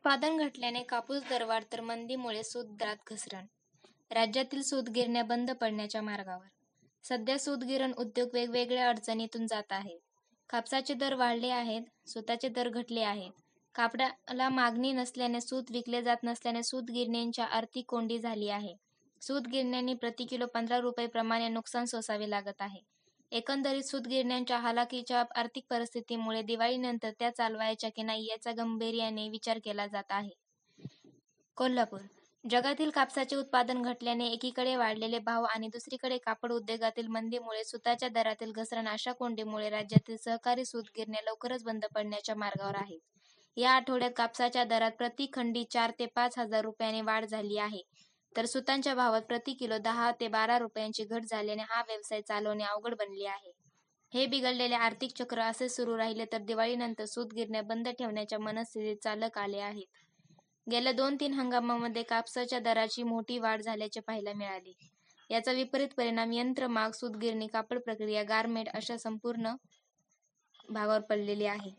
उत्पादन घटल्याने कापूस दरवाढ तर मंदीमुळे सूत दरात घसरण. राज्यातील सूत गिरण्या बंद पडण्याच्या मार्गावर. सध्या सूतगिरण उद्योग वेगवेगळ्या अडचणीतून जात आहे. कापसाचे दर वाढले आहेत सुताचे दर घटले आहेत. कापडाला मागणी नसल्याने सूत विकले जात नसल्याने सूत गिरण्यांच्या आर्थिक कोंडी झाली आहे. सूत गिरण्यांनी प्रति किलो पंधरा रुपये प्रमाणे नुकसान सोसावे लागत आहे. एकंदरीत सूतगिरण्यांच्या हालाकीच्या आर्थिक परिस्थितीमुळे दिवाळीनंतर त्या चालवायच्या की नाही याचा गंभीर्याने विचार केला जात आहे. कोल्हापूर जगातील कापसाचे उत्पादन घटल्याने एकीकडे वाढलेले भाव आणि दुसरीकडे कापड उद्योगातील मंदीमुळे सुताच्या दरातील घसरण अशा कोंडीमुळे राज्यातील सहकारी सूतगिरण्या लवकरच बंद पडण्याच्या मार्गावर आहेत. या आठवड्यात कापसाच्या दरात प्रति खंडी चार ते पाच हजार रुपयाने वाढ झाली आहे. तर सुतांच्या भावात प्रति किलो दहा ते बारा रुपयांची घट झाल्याने हा व्यवसाय चालवणे अवघड बनले आहे. हे बिघडलेले आर्थिक चक्र असे सुरू राहिले तर दिवाळीनंतर सूतगिरण्या बंद ठेवण्याच्या मनस्थितीत चालक आले आहेत. गेल्या दोन तीन हंगामामध्ये कापसाच्या दराची मोठी वाढ झाल्याचे पाहायला मिळाले. याचा विपरीत परिणाम यंत्रमाग सूतगिरणी कापड प्रक्रिया गारमेट अशा संपूर्ण भागावर पडलेली आहे.